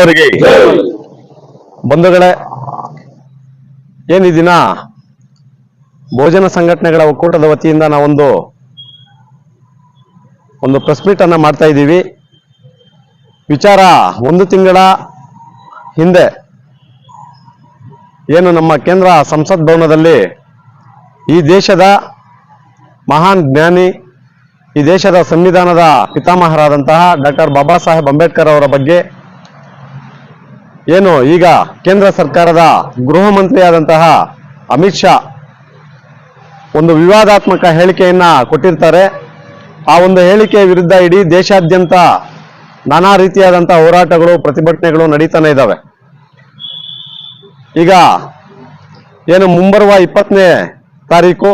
ಅವರಿಗೆ. ಬಂಧುಗಳೇ ಏನ್ ಭೋಜನ ಸಂಘಟನೆಗಳ ಒಕ್ಕೂಟದ ವತಿಯಿಂದ ನಾವೊಂದು, ಒಂದು ಪ್ರೆಸ್ ಮೀಟ್ ಅನ್ನ ಮಾಡ್ತಾ ಇದ್ದೀವಿ. ವಿಚಾರ ಒಂದು ತಿಂಗಳ ಹಿಂದೆ ಏನು ನಮ್ಮ ಕೇಂದ್ರ ಸಂಸತ್ ಭವನದಲ್ಲಿ ಈ ದೇಶದ ಮಹಾನ್ ಜ್ಞಾನಿ, ಈ ದೇಶದ ಸಂವಿಧಾನದ ಪಿತಾಮಹರಾದಂತಹ ಡಾಕ್ಟರ್ ಬಾಬಾ ಸಾಹೇಬ್ ಅಂಬೇಡ್ಕರ್ ಅವರ ಬಗ್ಗೆ ಏನು ಈಗ ಕೇಂದ್ರ ಸರ್ಕಾರದ ಗೃಹ ಮಂತ್ರಿಯಾದಂತಹ ಅಮಿತ್ ಶಾ ಒಂದು ವಿವಾದಾತ್ಮಕ ಹೇಳಿಕೆಯನ್ನ ಕೊಟ್ಟಿರ್ತಾರೆ. ಆ ಒಂದು ಹೇಳಿಕೆಯ ವಿರುದ್ಧ ಇಡೀ ದೇಶಾದ್ಯಂತ ನಾನಾ ರೀತಿಯಾದಂತಹ ಹೋರಾಟಗಳು, ಪ್ರತಿಭಟನೆಗಳು ನಡೀತಾನೆ ಇದ್ದಾವೆ ಈಗ ಏನು ಮುಂಬರುವ ಇಪ್ಪತ್ತನೇ ತಾರೀಕು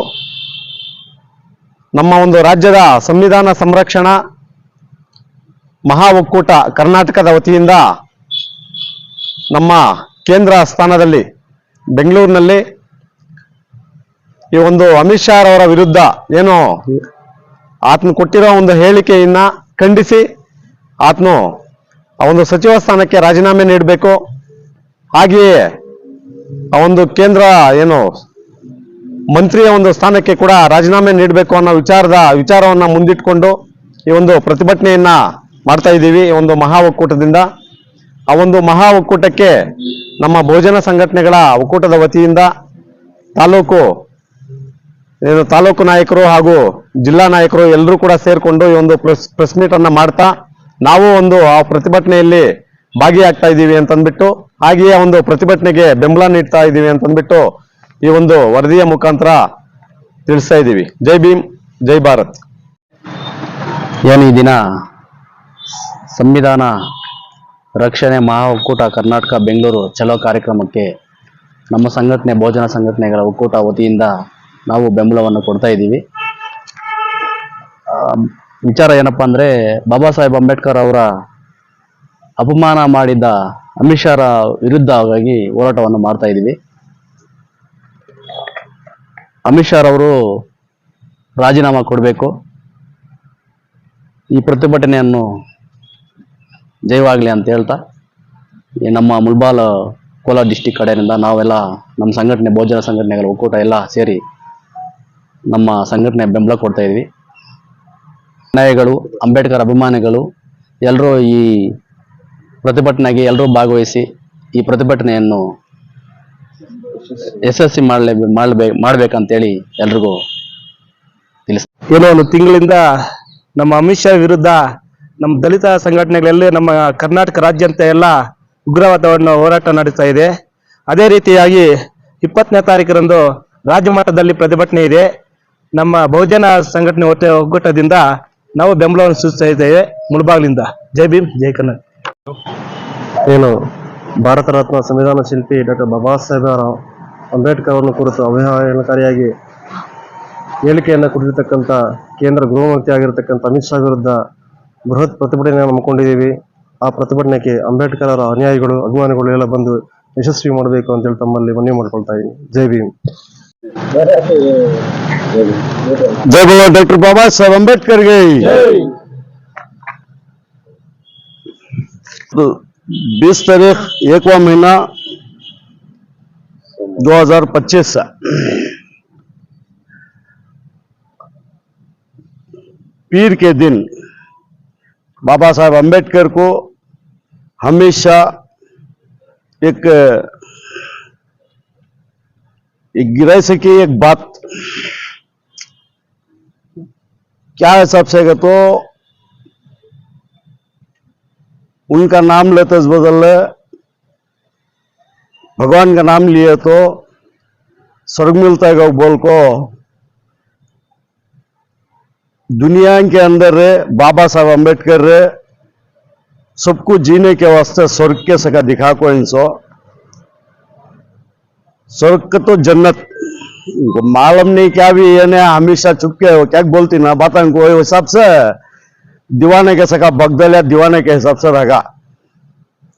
ನಮ್ಮ ಒಂದು ರಾಜ್ಯದ ಸಂವಿಧಾನ ಸಂರಕ್ಷಣಾ ಮಹಾ ಒಕ್ಕೂಟ ಕರ್ನಾಟಕದ ವತಿಯಿಂದ ನಮ್ಮ ಕೇಂದ್ರ ಸ್ಥಾನದಲ್ಲಿ ಬೆಂಗಳೂರಿನಲ್ಲಿ ಈ ಒಂದು ಅಮಿತ್ ಶಾ ಅವರ ವಿರುದ್ಧ ಏನು ಆತನು ಕೊಟ್ಟಿರೋ ಒಂದು ಹೇಳಿಕೆಯನ್ನು ಖಂಡಿಸಿ ಆತನು ಆ ಒಂದು ಸಚಿವ ಸ್ಥಾನಕ್ಕೆ ರಾಜೀನಾಮೆ ನೀಡಬೇಕು. ಹಾಗೆಯೇ ಆ ಒಂದು ಕೇಂದ್ರ ಏನು ಮಂತ್ರಿಯ ಒಂದು ಸ್ಥಾನಕ್ಕೆ ಕೂಡ ರಾಜೀನಾಮೆ ನೀಡಬೇಕು ಅನ್ನೋ ವಿಚಾರದ ವಿಚಾರವನ್ನ ಮುಂದಿಟ್ಕೊಂಡು ಈ ಒಂದು ಪ್ರತಿಭಟನೆಯನ್ನ ಮಾಡ್ತಾ ಇದ್ದೀವಿ. ಒಂದು ಮಹಾ ಒಕ್ಕೂಟದಿಂದ ಆ ಒಂದು ಮಹಾ ಒಕ್ಕೂಟಕ್ಕೆ ನಮ್ಮ ಭೋಜನ ಸಂಘಟನೆಗಳ ಒಕ್ಕೂಟದ ವತಿಯಿಂದ ತಾಲೂಕು, ಏನು ತಾಲೂಕು ನಾಯಕರು ಹಾಗೂ ಜಿಲ್ಲಾ ನಾಯಕರು ಎಲ್ಲರೂ ಕೂಡ ಸೇರಿಕೊಂಡು ಈ ಒಂದು ಪ್ರೆಸ್ ಪ್ರೆಸ್ ಮೀಟ್ ಅನ್ನ ಮಾಡ್ತಾ ನಾವು ಒಂದು ಆ ಪ್ರತಿಭಟನೆಯಲ್ಲಿ ಭಾಗಿಯಾಗ್ತಾ ಇದ್ದೀವಿ ಅಂತಂದ್ಬಿಟ್ಟು, ಹಾಗೆಯೇ ಒಂದು ಪ್ರತಿಭಟನೆಗೆ ಬೆಂಬಲ ನೀಡ್ತಾ ಇದ್ದೀವಿ ಅಂತಂದ್ಬಿಟ್ಟು ಈ ಒಂದು ವರದಿಯ ಮುಖಾಂತರ ತಿಳಿಸ್ತಾ ಇದ್ದೀವಿ. ಜೈ ಭೀಮ್, ಜೈ ಭಾರತ್. ಏನು ಈ ದಿನ ಸಂವಿಧಾನ ರಕ್ಷಣೆ ಮಹಾ ಒಕ್ಕೂಟ ಕರ್ನಾಟಕ ಬೆಂಗಳೂರು ಚಲೋ ಕಾರ್ಯಕ್ರಮಕ್ಕೆ ನಮ್ಮ ಸಂಘಟನೆ, ಭೋಜನ ಸಂಘಟನೆಗಳ ಒಕ್ಕೂಟ ವತಿಯಿಂದ ನಾವು ಬೆಂಬಲವನ್ನು ಕೊಡ್ತಾ ಇದ್ದೀವಿ. ವಿಚಾರ ಏನಪ್ಪ ಅಂದರೆ ಬಾಬಾ ಸಾಹೇಬ್ ಅಂಬೇಡ್ಕರ್ ಅವರ ಅಪಮಾನ ಮಾಡಿದ್ದ ಅಮಿತ್ ಶಾರ ವಿರುದ್ಧವಾಗಿ ಹೋರಾಟವನ್ನು ಮಾಡ್ತಾ ಇದ್ದೀವಿ. ಅಮಿತ್ ಶಾರ್ ಅವರು ರಾಜೀನಾಮೆ ಕೊಡಬೇಕು. ಈ ಪ್ರತಿಭಟನೆಯನ್ನು ಜಯವಾಗಲಿ ಅಂತ ಹೇಳ್ತಾ ನಮ್ಮ ಮುಲ್ಬಾಲ್ ಕೋಲಾರ ಡಿಸ್ಟಿಕ್ ಕಡೆಯಿಂದ ನಾವೆಲ್ಲ ನಮ್ಮ ಸಂಘಟನೆ ಭೋಜನ ಸಂಘಟನೆಗಳ ಒಕ್ಕೂಟ ಎಲ್ಲ ಸೇರಿ ನಮ್ಮ ಸಂಘಟನೆ ಬೆಂಬಲ ಕೊಡ್ತಾ ಇದ್ವಿ. ನಾಯಗಳು ಅಂಬೇಡ್ಕರ್ ಅಭಿಮಾನಿಗಳು ಎಲ್ಲರೂ ಈ ಪ್ರತಿಭಟನೆಗೆ ಎಲ್ಲರೂ ಭಾಗವಹಿಸಿ ಈ ಪ್ರತಿಭಟನೆಯನ್ನು ಯಶಸ್ವಿ ಮಾಡಲೇ ಮಾಡಬೇ ಮಾಡ್ಬೇಕಂತೇಳಿ ಎಲ್ರಿಗೂ ತಿಳಿಸ್ ಏನೋ ಒಂದು ತಿಂಗಳಿಂದ ನಮ್ಮ ಅಮಿತ್ ಶಾ ವಿರುದ್ಧ ನಮ್ಮ ದಲಿತ ಸಂಘಟನೆಗಳಲ್ಲಿ ನಮ್ಮ ಕರ್ನಾಟಕ ರಾಜ್ಯಂತ ಎಲ್ಲ ಉಗ್ರವಾದವನ್ನು ಹೋರಾಟ ನಡೀತಾ ಇದೆ. ಅದೇ ರೀತಿಯಾಗಿ ಇಪ್ಪತ್ತನೇ ತಾರೀಕರಂದು ರಾಜ್ಯ ಮಟ್ಟದಲ್ಲಿ ಪ್ರತಿಭಟನೆ ಇದೆ. ನಮ್ಮ ಬಹುಜನ ಸಂಘಟನೆ ಒಟ್ಟ ಒಗ್ಗೂಟದಿಂದ ನಾವು ಬೆಂಬಲವನ್ನು ಸೂಚಿಸ್ತಾ ಇದ್ದೇವೆ. ಮುಳಬಾಗ್ಲಿಂದ. ಜೈ ಭೀಮ್, ಜೈ ಕನ್ನಡ. ಏನು, ಭಾರತ ರತ್ನ ಸಂವಿಧಾನ ಶಿಲ್ಪಿ ಡಾಕ್ಟರ್ ಬಾಬಾ ಸಾಹೇಬ್ ಅಂಬೇಡ್ಕರ್ ಅವರನ್ನು ಕುರಿತು ಅವಹೇಳನಕಾರಿಯಾಗಿ ಹೇಳಿಕೆಯನ್ನು ಕೊಟ್ಟಿರ್ತಕ್ಕಂಥ ಕೇಂದ್ರ ಗೃಹ ಮಂತ್ರಿ ಆಗಿರತಕ್ಕಂಥ ಅಮಿತ್ ಶಾ ವಿರುದ್ಧ ಬೃಹತ್ ಪ್ರತಿಭಟನೆಯನ್ನು ಹಮ್ಮಿಕೊಂಡಿದ್ದೀವಿ ಆ ಪ್ರತಿಭಟನೆಗೆ ಅಂಬೇಡ್ಕರ್ ಅವರ ಅನುಯಾಯಿಗಳು ಅಭಿಮಾನಿಗಳು ಎಲ್ಲ ಬಂದು ಯಶಸ್ವಿ ಮಾಡಬೇಕು ಅಂತೇಳಿ ತಮ್ಮಲ್ಲಿ ಮನವಿ ಮಾಡ್ಕೊಳ್ತಾ ಇದ್ದೀನಿ ಜೈ ಭೀಮ್ जय बोलो डॉक्टर बाबा साहब अम्बेडकर गई बीस तारीख एकवा महीना 2025 पीर के दिन बाबा साहब अंबेडकर को हमेशा एक गिराई से की एक बात। क्या है सबसे का तो उनका नाम लेते बदल भगवान का नाम लिए तो स्वर्ग मिलता है बोल को। दुनिया के अंदर बाबा साहब अंबेडकर सबको जीने के वास्ते स्वर्ग के सका दिखा को इनसो। स्वर्ग तो जन्नत मालूम नहीं क्या भी ये ने हमेशा चुपके हो, क्या बोलती ना बात को हिसाब से। दीवाने के सका बगदल या दीवाने के हिसाब से रखा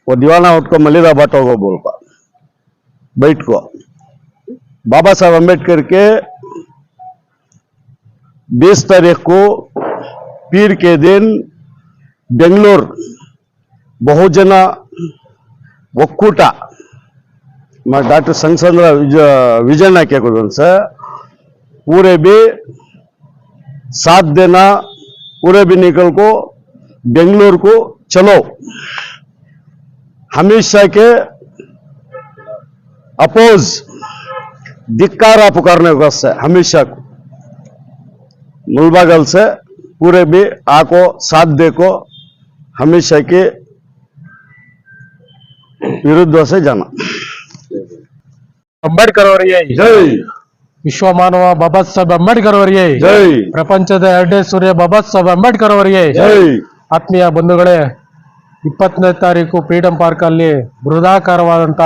वो दीवाना उठको मलिदा बटो को बोल पा। बैठ को। बाबा साहब अंबेडकर के 20 तारीख को पीर के दिन बेंगलोर बहुजन ಒಕ್ಕೂಟ डॉक्टर संगचंद्र विजयना क्या कोई से पूरे भी सात देना पूरे भी निकल को बेंगलुरु को चलो हमेशा के अपोज धिक्कारा पुकारने को से हमेशा को मुलबागल से पूरे भी आको साथ देखो हमेशा के विरुद्ध से जाना ಅಂಬೇಡ್ಕರ್ ಅವರಿಗೆ जय ವಿಶ್ವ ಮಾನವ ಬಾಬಾ ಸಾಹೇಬ್ ಅಂಬೇಡ್ಕರ್ ಅವರಿಗೆ जय ಪ್ರಪಂಚದ ಎರಡನೇ ಸೂರ್ಯ ಬಾಬಾ ಸಾಹೇಬ್ ಅಂಬೇಡ್ಕರ್ ಅವರಿಗೆ जय ಆತ್ಮೀಯ ಬಂಧುಗಳೇ ಇಪ್ಪತ್ತನೇ ತಾರೀಕು ಫ್ರೀಡಂ ಪಾರ್ಕ್ ಅಲ್ಲಿ ಬೃಹದಾಕಾರವಾದಂಥ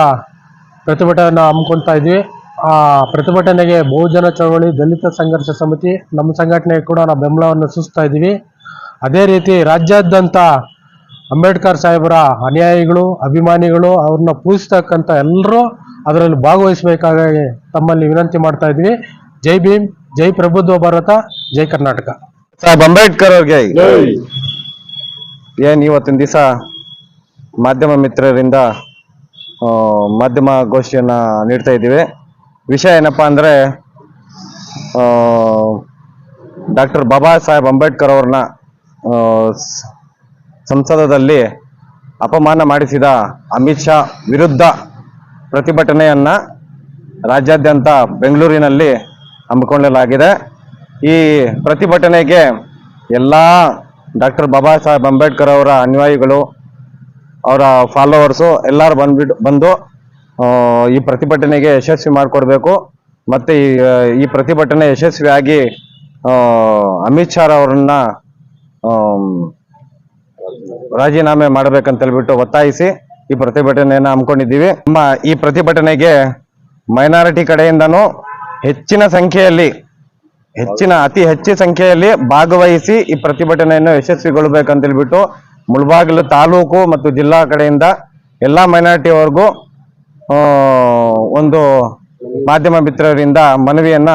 ಪ್ರತಿಭಟನೆಯನ್ನು ಹಮ್ಮಿಕೊಳ್ತಾ ಇದ್ವಿ ಆ ಪ್ರತಿಭಟನೆಗೆ ಬಹುಜನ ಚಳವಳಿ ದಲಿತ ಸಂಘರ್ಷ ಸಮಿತಿ ನಮ್ಮ ಸಂಘಟನೆ ಕೂಡ ನಾವು ಬೆಂಬಲವನ್ನು ಸೂಚಿಸ್ತಾ ಇದ್ದೀವಿ. ಅದೇ ರೀತಿ ರಾಜ್ಯಾದ್ಯಂತ ಅಂಬೇಡ್ಕರ್ ಸಾಹೇಬರ ಅನುಯಾಯಿಗಳು ಅಭಿಮಾನಿಗಳು ಅವ್ರನ್ನ ಪೂಜಿಸ್ತಕ್ಕಂಥ ಎಲ್ಲರೂ ಅದರಲ್ಲಿ ಭಾಗವಹಿಸಬೇಕಾಗಿ ತಮ್ಮಲ್ಲಿ ವಿನಂತಿ ಮಾಡ್ತಾ ಇದ್ದೀವಿ. ಜೈ ಭೀಮ್ ಜೈ ಪ್ರಬುದ್ಧ ಭಾರತ ಜೈ ಕರ್ನಾಟಕ. ಸಾಹೇಬ್ ಅಂಬೇಡ್ಕರ್ ಅವ್ರಿಗೆ. ಏನು ಇವತ್ತಿನ ದಿವಸ ಮಾಧ್ಯಮ ಮಿತ್ರರಿಂದ ಮಾಧ್ಯಮ ಗೋಷ್ಠಿಯನ್ನ ನೀಡ್ತಾ ಇದ್ದೀವಿ. ವಿಷಯ ಏನಪ್ಪ ಅಂದರೆ ಡಾಕ್ಟರ್ ಬಾಬಾ ಸಾಹೇಬ್ ಅಂಬೇಡ್ಕರ್ ಅವ್ರನ್ನ ಸಂಸದದಲ್ಲಿ ಅಪಮಾನ ಮಾಡಿಸಿದ ಅಮಿತ್ ಶಾ ವಿರುದ್ಧ ಪ್ರತಿಭಟನೆಯನ್ನು ರಾಜ್ಯಾದ್ಯಂತ ಬೆಂಗಳೂರಿನಲ್ಲಿ ಹಮ್ಮಿಕೊಳ್ಳಲಾಗಿದೆ. ಈ ಪ್ರತಿಭಟನೆಗೆ ಎಲ್ಲ ಡಾಕ್ಟರ್ ಬಾಬಾ ಸಾಹೇಬ್ ಅಂಬೇಡ್ಕರ್ ಅವರ ಅನುಯಾಯಿಗಳು, ಅವರ ಫಾಲೋವರ್ಸು ಎಲ್ಲರೂ ಬಂದ್ಬಿಟ್ಟು ಬಂದು ಈ ಪ್ರತಿಭಟನೆಗೆ ಯಶಸ್ವಿ ಮಾಡಿಕೊಡ್ಬೇಕು. ಮತ್ತು ಈ ಪ್ರತಿಭಟನೆ ಯಶಸ್ವಿಯಾಗಿ ಅಮಿತ್ ಶಾ ಅವರನ್ನ ರಾಜೀನಾಮೆ ಮಾಡಬೇಕಂತೇಳ್ಬಿಟ್ಟು ಒತ್ತಾಯಿಸಿ ಈ ಪ್ರತಿಭಟನೆಯನ್ನು ಹಮ್ಮಿಕೊಂಡಿದ್ದೀವಿ. ನಮ್ಮ ಈ ಪ್ರತಿಭಟನೆಗೆ ಮೈನಾರಿಟಿ ಕಡೆಯಿಂದನೂ ಹೆಚ್ಚಿನ ಸಂಖ್ಯೆಯಲ್ಲಿ, ಹೆಚ್ಚಿನ, ಅತಿ ಹೆಚ್ಚಿನ ಸಂಖ್ಯೆಯಲ್ಲಿ ಭಾಗವಹಿಸಿ ಈ ಪ್ರತಿಭಟನೆಯನ್ನು ಯಶಸ್ವಿಗೊಳ್ಳಬೇಕಂತ ಹೇಳ್ಬಿಟ್ಟು ಮುಳಬಾಗಿಲು ತಾಲೂಕು ಮತ್ತು ಜಿಲ್ಲಾ ಕಡೆಯಿಂದ ಎಲ್ಲ ಮೈನಾರಿಟಿವರೆಗೂ ಒಂದು ಮಾಧ್ಯಮ ಮಿತ್ರರಿಂದ ಮನವಿಯನ್ನ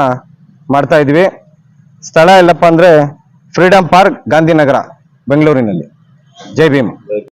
ಮಾಡ್ತಾ ಇದ್ವಿ ಸ್ಥಳ ಎಲ್ಲಪ್ಪ ಅಂದ್ರೆ ಫ್ರೀಡಂ ಪಾರ್ಕ್ ಗಾಂಧಿನಗರ, ಬೆಂಗಳೂರಿನಲ್ಲಿ. ಜೈ ಭೀಮ್.